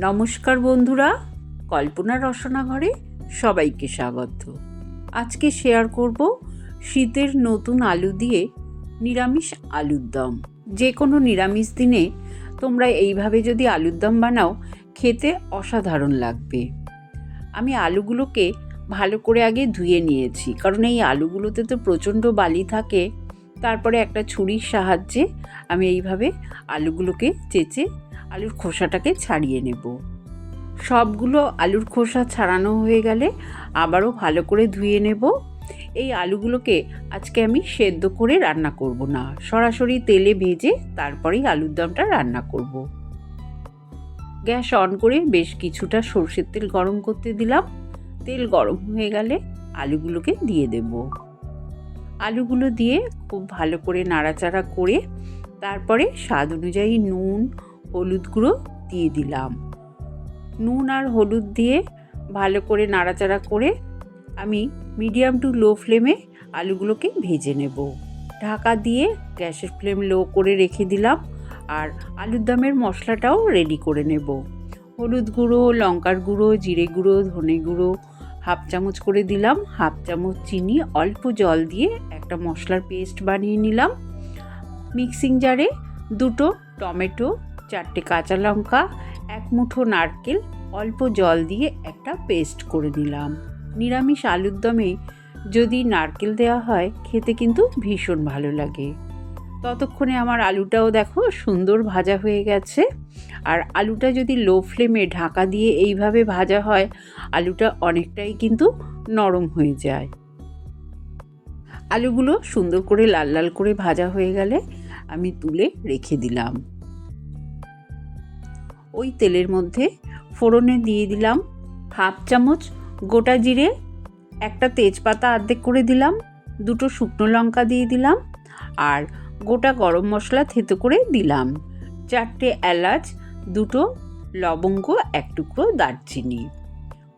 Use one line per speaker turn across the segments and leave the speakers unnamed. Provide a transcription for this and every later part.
নমস্কার বন্ধুরা, কল্পনা রসনা ঘরে সবাইকে স্বাগত। আজকে শেয়ার করব শীতের নতুন আলু দিয়ে নিরামিষ আলুর দম। যে কোনো নিরামিষ দিনে তোমরা এইভাবে যদি আলুর দম বানাও, খেতে অসাধারণ লাগবে। আমি আলুগুলোকে ভালো করে আগে ধুয়ে নিয়েছি, কারণ এই আলুগুলোতে তো প্রচণ্ড বালি থাকে। তারপরে একটা ছুরির সাহায্যে আমি এইভাবে আলুগুলোকে চেঁচে আলুর খোসাটাকে ছাড়িয়ে নেব। সবগুলো আলুর খোসা ছাড়ানো হয়ে গেলে আবারও ভালো করে ধুয়ে নেব। এই আলুগুলোকে আজকে আমি সেদ্ধ করে রান্না করব না, সরাসরি তেলে ভেজে তারপরেই আলুর দমটা রান্না করব। গ্যাস অন করে বেশ কিছুটা সর্ষের তেল গরম করতে দিলাম। তেল গরম হয়ে গেলে আলুগুলোকে দিয়ে দেব। আলুগুলো দিয়ে খুব ভালো করে নাড়াচাড়া করে তারপরে স্বাদ অনুযায়ী নুন হলুদ গুঁড়ো দিয়ে দিলাম। নুন আর হলুদ দিয়ে ভালো করে নাড়াচাড়া করে আমি মিডিয়াম টু লো ফ্লেমে আলুগুলোকে ভেজে নেব। ঢাকা দিয়ে গ্যাসের ফ্লেম লো করে রেখে দিলাম আর আলুর দমের মশলাটাও রেডি করে নেব। হলুদ গুঁড়ো, লঙ্কার গুঁড়ো, জিরে গুঁড়ো, ধনে গুঁড়ো হাফ চামচ করে দিলাম, হাফ চামচ চিনি, অল্প জল দিয়ে একটা মশলার পেস্ট বানিয়ে নিলাম। মিক্সিং জারে দুটো টমেটো চারটে কাঁচা লঙ্কা, এক মুঠো নারকেল, অল্প জল দিয়ে একটা পেস্ট করে নিলাম। নিরামিষ আলুর দমে যদি নারকেল দেওয়া হয়, খেতে কিন্তু ভীষণ ভালো লাগে। ততক্ষণে আমার আলুটাও দেখো সুন্দর ভাজা হয়ে গেছে। আর আলুটা যদি লো ফ্লেমে ঢাকা দিয়ে এইভাবে ভাজা হয়, আলুটা অনেকটাই কিন্তু নরম হয়ে যায়। আলুগুলো সুন্দর করে লাল লাল করে ভাজা হয়ে গেলে আমি তুলে রেখে দিলাম। ওই তেলের মধ্যে ফোড়নে দিয়ে দিলাম হাফ চামচ গোটা জিরে, একটা তেজপাতা অর্ধেক করে দিলাম, দুটো শুকনো লঙ্কা দিয়ে দিলাম আর গোটা গরম মশলা থেতো করে দিলাম। চারটে এলাচ, দুটো লবঙ্গ, এক টুকরো দারচিনি।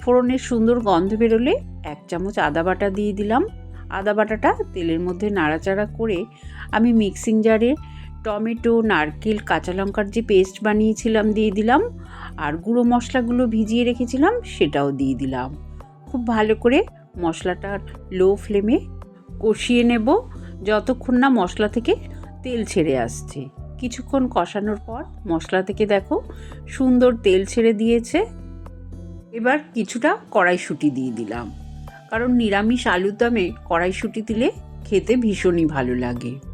ফোড়নের সুন্দর গন্ধ বেরোলে এক চামচ আদা বাটা দিয়ে দিলাম। আদা বাটাটা তেলের মধ্যে নাড়াচাড়া করে আমি মিক্সিং জারে টমেটো, নারকেল, কাঁচা লঙ্কার যে পেস্ট বানিয়েছিলাম, দিয়ে দিলাম। আর গুঁড়ো মশলাগুলো ভিজিয়ে রেখেছিলাম, সেটাও দিয়ে দিলাম। খুব ভালো করে মশলাটা লো ফ্লেমে কষিয়ে নেব, যতক্ষণ না মশলা থেকে তেল ছেড়ে আসছে। কিছুক্ষণ কষানোর পর মশলা থেকে দেখো, সুন্দর তেল ছেড়ে দিয়েছে। এবার কিছুটা কড়াইশুঁটি দিয়ে দিলাম। কারণ নিরামিষ আলুর দমে কড়াইশুঁটি দিলে খেতে ভীষণই ভালো লাগে।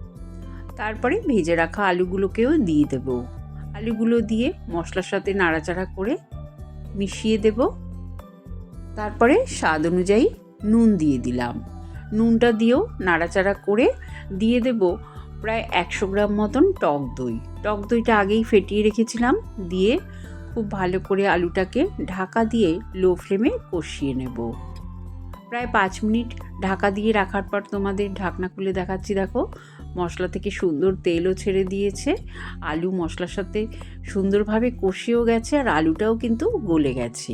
তারপরে ভেজে রাখা আলুগুলোকেও দিয়ে দেব। আলুগুলো দিয়ে মশলার সাথে নাড়াচাড়া করে মিশিয়ে দেব। তারপরে স্বাদ অনুযায়ী নুন দিয়ে দিলাম। নুনটা দিয়েও নাড়াচাড়া করে দিয়ে দেব প্রায় একশো গ্রাম মতন টক দই। টক দইটা আগেই ফেটিয়ে রেখেছিলাম। দিয়ে খুব ভালো করে আলুটাকে ঢাকা দিয়ে লো ফ্লেমে কষিয়ে নেব। প্রায় পাঁচ মিনিট ঢাকা দিয়ে রাখার পর তোমাদের ঢাকনা খুলে দেখাচ্ছি, দেখো। মশলা থেকে সুন্দর তেলও ছেড়ে দিয়েছে। আলু মশলার সাথে সুন্দরভাবে কষিয়েও গেছে আর আলুটাও কিন্তু গলে গেছে।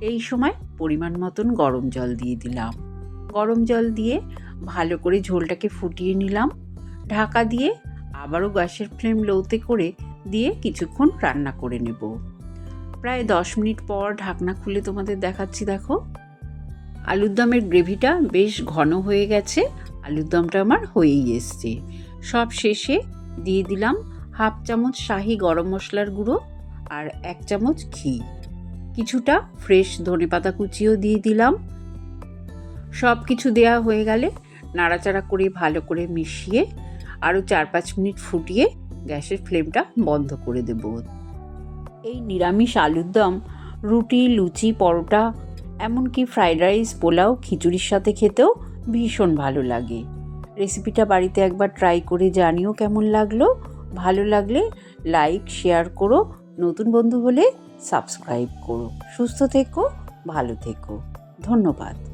এই সময় পরিমাণ মতন গরম জল দিয়ে দিলাম। গরম জল দিয়ে ভালো করে ঝোলটাকে ফুটিয়ে নিলাম। ঢাকা দিয়ে আবারও গ্যাসের ফ্লেম লোতে করে দিয়ে কিছুক্ষণ রান্না করে নেব। প্রায় দশ মিনিট পর ঢাকনা খুলে তোমাদের দেখাচ্ছি, দেখো। আলুর দমের গ্রেভিটা বেশ ঘন হয়ে গেছে। আলুর দমটা আমার হয়েই এসছে। সব শেষে দিয়ে দিলাম হাফ চামচ শাহি গরম মশলার গুঁড়ো আর এক চামচ ঘি। কিছুটা ফ্রেশ ধনেপাতা কুচিও দিয়ে দিলাম। সব কিছু দেওয়া হয়ে গেলে নাড়াচাড়া করে ভালো করে মিশিয়ে আরও চার পাঁচ মিনিট ফুটিয়ে গ্যাসের ফ্লেমটা বন্ধ করে দেব। এই নিরামিষ আলুর দম, রুটি, লুচি, পরোটা, এমনকি ফ্রাইড রাইস, পোলাও, খিচুড়ির সাথে খেতেও ভীষণ ভালো লাগে। রেসিপিটা বাড়িতে একবার ট্রাই করে জানিও কেমন লাগল। ভালো লাগলে লাইক শেয়ার করো। নতুন বন্ধু হলে সাবস্ক্রাইব করো। সুস্থ থেকো, ভালো থেকো। ধন্যবাদ।